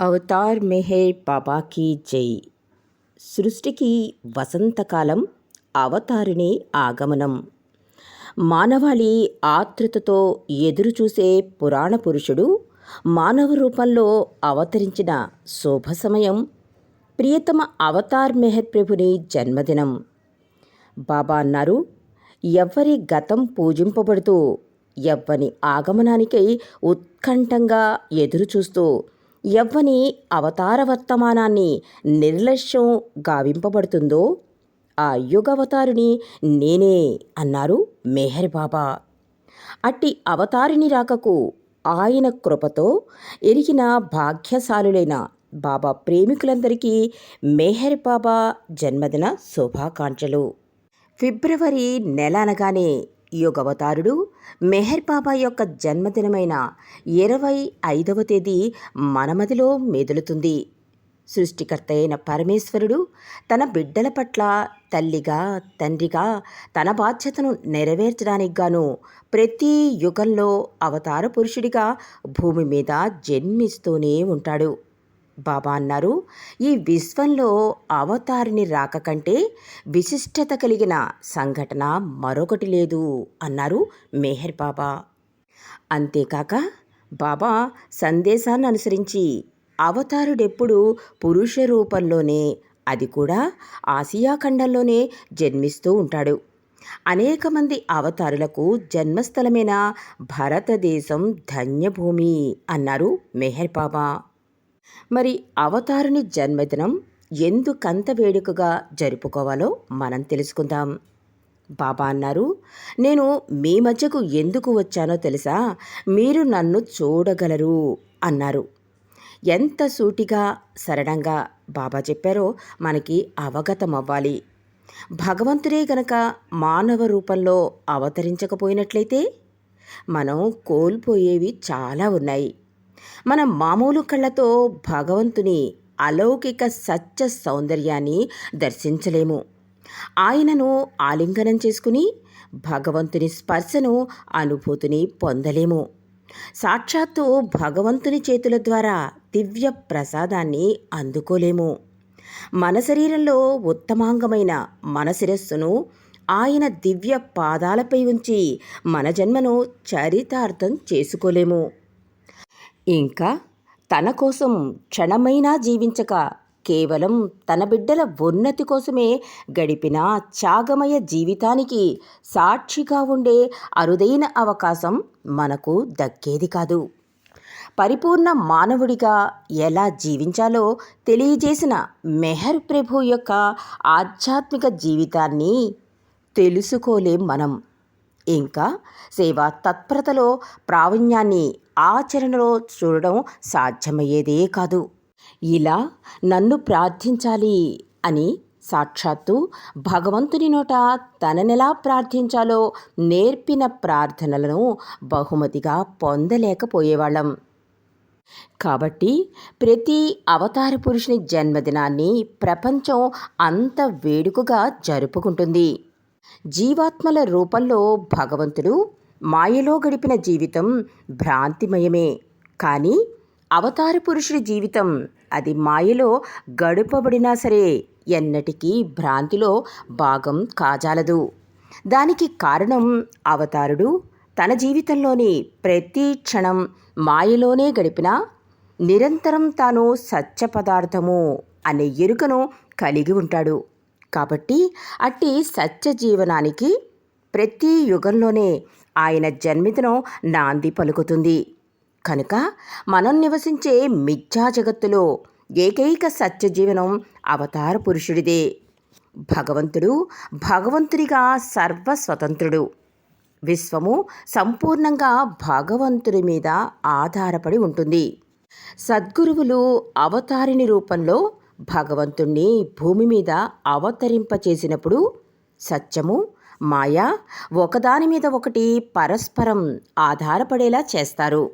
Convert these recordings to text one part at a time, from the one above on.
Avatar Meher బాబాకి జై. సృష్టికి వసంతకాలం అవతారిని ఆగమనం. మానవాళి ఆతృతతో ఎదురుచూసే పురాణ పురుషుడు మానవ రూపంలో అవతరించిన శుభ సమయం ప్రియతమ అవతార్ మెహర్ ప్రభుని జన్మదినం. బాబా అన్నారు ఎవ్వరి గతం పూజింపబడుతూ ఎవ్వని ఆగమనానికై ఉత్కంఠంగా ఎదురుచూస్తూ ఎవ్వని అవతార వర్తమానాన్ని నిర్లక్ష్యం గావింపబడుతుందో ఆ యుగవతారుని నేనే అన్నారు మెహర్ బాబా. అట్టి అవతారిని రాకకు ఆయన కృపతో ఎరిగిన భాగ్యశాలులైన బాబా ప్రేమికులందరికీ మెహర్ బాబా జన్మదిన శుభాకాంక్షలు. ఫిబ్రవరి నెల అనగానే యుగవతారుడు మెహర్ బాబా యొక్క జన్మదినమైన ఇరవై ఐదవ తేదీ మనమదిలో మెదులుతుంది. సృష్టికర్త అయిన పరమేశ్వరుడు తన బిడ్డల పట్ల తల్లిగా తండ్రిగా తన బాధ్యతను నెరవేర్చడానికి గాను ప్రతి యుగంలో అవతార పురుషుడిగా భూమి మీద జన్మిస్తూనే ఉంటాడు. బాబా అన్నారు. ఈ విశ్వంలో అవతారిని రాక కంటే విశిష్టత కలిగిన సంఘటన మరొకటి లేదు అన్నారు మెహర్ బాబా. అంతేకాక బాబా సందేశాన్ని అనుసరించి అవతారుడెప్పుడు పురుష రూపంలోనే అది కూడా ఆసియా ఖండంలోనే జన్మిస్తూ ఉంటాడు. అనేక మంది అవతారులకు జన్మస్థలమైన భారతదేశం ధన్యభూమి అన్నారు మెహర్ బాబా. మరి అవతారుని జన్మదినం ఎందుకంత వేడుకగా జరుపుకోవాలో మనం తెలుసుకుందాం. బాబా అన్నారు నేను మీ మధ్యకు ఎందుకు వచ్చానో తెలుసా? మీరు నన్ను చూడగలరు అన్నారు. ఎంత సూటిగా సరళంగా బాబా చెప్పారో మనకి అవగతం అవ్వాలి. భగవంతుడే గనక మానవ రూపంలో అవతరించకపోయినట్లయితే మనం కోల్పోయేవి చాలా ఉన్నాయి. మన మామూలు కళ్ళతో భగవంతుని అలౌకిక సత్య సౌందర్యాన్ని దర్శించలేము. ఆయనను ఆలింగనం చేసుకుని భగవంతుని స్పర్శను అనుభూతిని పొందలేము. సాక్షాత్తు భగవంతుని చేతుల ద్వారా దివ్య ప్రసాదాన్ని అందుకోలేము. మన శరీరంలో ఉత్తమాంగమైన మన శిరస్సును ఆయన దివ్య పాదాలపై ఉంచి మన జన్మను చరితార్థం చేసుకోలేము. ఇంకా తన కోసం క్షణమైనా జీవించక కేవలం తన బిడ్డల ఉన్నతి కోసమే గడిపిన త్యాగమయ జీవితానికి సాక్షిగా ఉండే అరుదైన అవకాశం మనకు దక్కేది కాదు. పరిపూర్ణ మానవుడిగా ఎలా జీవించాలో తెలియజేసిన మెహర్ ప్రభు యొక్క ఆధ్యాత్మిక జీవితాన్ని తెలుసుకోలేం మనం. ఇంకా సేవా తత్పరతలో ప్రావీణ్యాన్ని ఆచరణలో చూడడం సాధ్యమయ్యేదే కాదు. ఇలా నన్ను ప్రార్థించాలి అని సాక్షాత్తు భగవంతుని నోట తననెలా ప్రార్థించాలో నేర్పిన ప్రార్థనలను బహుమతిగా పొందలేకపోయేవాళ్ళం. కాబట్టి ప్రతి అవతార పురుషుని జన్మదినాన్ని ప్రపంచం అంత వేడుకగా జరుపుకుంటుంది. జీవాత్మల రూపంలో భగవంతుడు మాయలో గడిపిన జీవితం భ్రాంతిమయమే. కానీ అవతార పురుషుడి జీవితం అది మాయలో గడుపబడినా సరే ఎన్నటికీ భ్రాంతిలో భాగం కాజాలదు. దానికి కారణం అవతారుడు తన జీవితంలోని ప్రతి క్షణం మాయలోనే గడిపిన నిరంతరం తాను సత్య పదార్థము అనే ఎరుకను కలిగి ఉంటాడు. కాబట్టి అట్టి సత్య జీవనానికి ప్రతి యుగంలోనే ఆయన జన్మదినం నాంది పలుకుతుంది. కనుక మనం నివసించే మిథ్యా జగత్తులో ఏకైక సత్యజీవనం అవతార పురుషుడిదే. భగవంతుడు భగవంతుడిగా సర్వస్వతంత్రుడు. విశ్వము సంపూర్ణంగా భగవంతుడి మీద ఆధారపడి ఉంటుంది. సద్గురువులు అవతారిణి రూపంలో భగవంతుణ్ణి భూమి మీద అవతరింపచేసినప్పుడు సత్యము మాయ ఒకదాని మీద ఒకటి పరస్పరం ఆధారపడేలా చేస్తారు.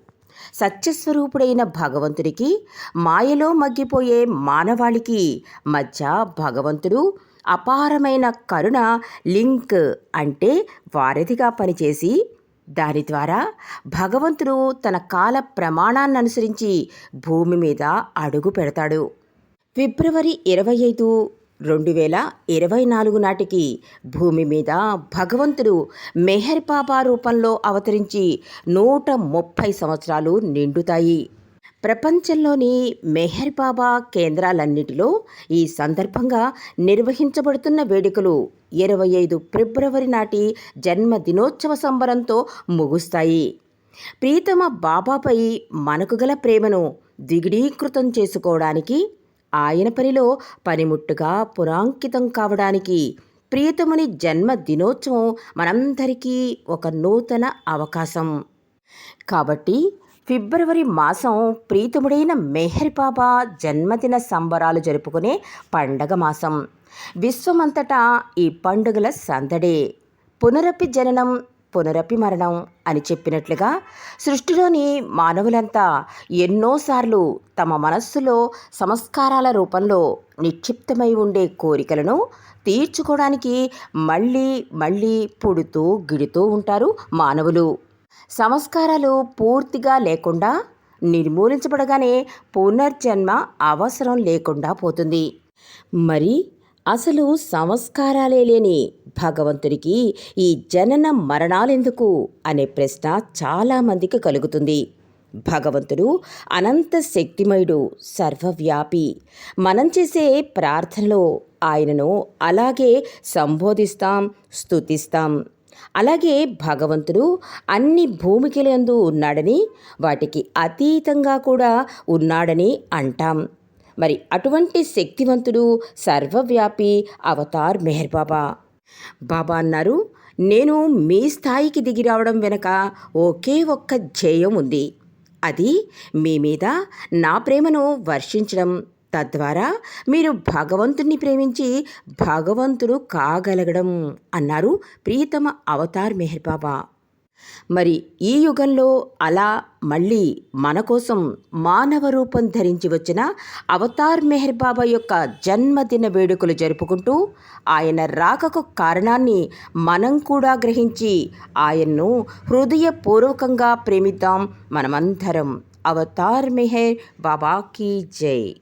సత్యస్వరూపుడైన భగవంతుడికి మాయలో మగ్గిపోయే మానవాళికి మధ్య భగవంతుడు అపారమైన కరుణ లింక్ అంటే వారధిగా పనిచేసి దాని ద్వారా భగవంతుడు తన కాల ప్రమాణాన్ని అనుసరించి భూమి మీద అడుగు పెడతాడు. ఫిబ్రవరి ఇరవై ఐదు రెండు వేల ఇరవై నాలుగు నాటికి భూమి మీద భగవంతుడు మెహర్ బాబా రూపంలో అవతరించి నూట ముప్పై సంవత్సరాలు నిండుతాయి. ప్రపంచంలోని మెహర్ బాబా కేంద్రాలన్నిటిలో ఈ సందర్భంగా నిర్వహించబడుతున్న వేడుకలు ఇరవై ఐదు ఫిబ్రవరి నాటి జన్మదినోత్సవ సంబరంతో ముగుస్తాయి. ప్రీతమ బాబాపై మనకు గల ప్రేమను దిగిడీకృతం చేసుకోవడానికి ఆయన పనిలో పనిముట్టుగా పురాంకితం కావడానికి ప్రియతముని జన్మ దినోత్సవం మనందరికీ ఒక నూతన అవకాశం. కాబట్టి ఫిబ్రవరి మాసం ప్రీతముడైన మెహర్ బాబా జన్మదిన సంబరాలు జరుపుకునే పండగ మాసం. విశ్వమంతటా ఈ పండుగల సందడే. పునరపి జననం పునరపి మరణం అని చెప్పినట్లుగా సృష్టిలోని మానవులంతా ఎన్నోసార్లు తమ మనస్సులో సంస్కారాల రూపంలో నిక్షిప్తమై ఉండే కోరికలను తీర్చుకోవడానికి మళ్ళీ మళ్ళీ పుడుతూ గిడుతూ ఉంటారు మానవులు. సంస్కారాలు పూర్తిగా లేకుండా నిర్మూలించబడగానే పునర్జన్మ అవసరం లేకుండా పోతుంది. మరి అసలు సంస్కారాలే లేని భగవంతుడికి ఈ జనన మరణాలెందుకు అనే ప్రశ్న చాలామందికి కలుగుతుంది. భగవంతుడు అనంత శక్తిమయుడు సర్వవ్యాపి. మనం చేసే ప్రార్థనలో ఆయనను అలాగే సంబోధిస్తాం స్తుతిస్తాం. అలాగే భగవంతుడు అన్ని భూమికలందు ఉన్నాడని వాటికి అతీతంగా కూడా ఉన్నాడని అంటాం. మరి అటువంటి శక్తివంతుడు సర్వవ్యాపి అవతార్ మెహర్ బాబా. బాబా అన్నారు నేను మీ స్థాయికి దిగి రావడం వెనక ఒకే ఒక్క ధ్యేయం ఉంది. అది మీ మీద నా ప్రేమను వర్షించడం. తద్వారా మీరు భగవంతుణ్ణి ప్రేమించి భగవంతుడు కాగలగడం అన్నారు ప్రియతమ అవతార్ మెహర్ బాబా. మరి ఈ యుగంలో అలా మళ్ళీ మన కోసం మానవ రూపం ధరించి వచ్చిన అవతార్ మెహర్ బాబా యొక్క జన్మదిన వేడుకలు జరుపుకుంటూ ఆయన రాకకు కారణాన్ని మనం కూడా గ్రహించి ఆయన్ను హృదయపూర్వకంగా ప్రేమిద్దాం. మనమందరం అవతార్ మెహర్ బాబాకి జై.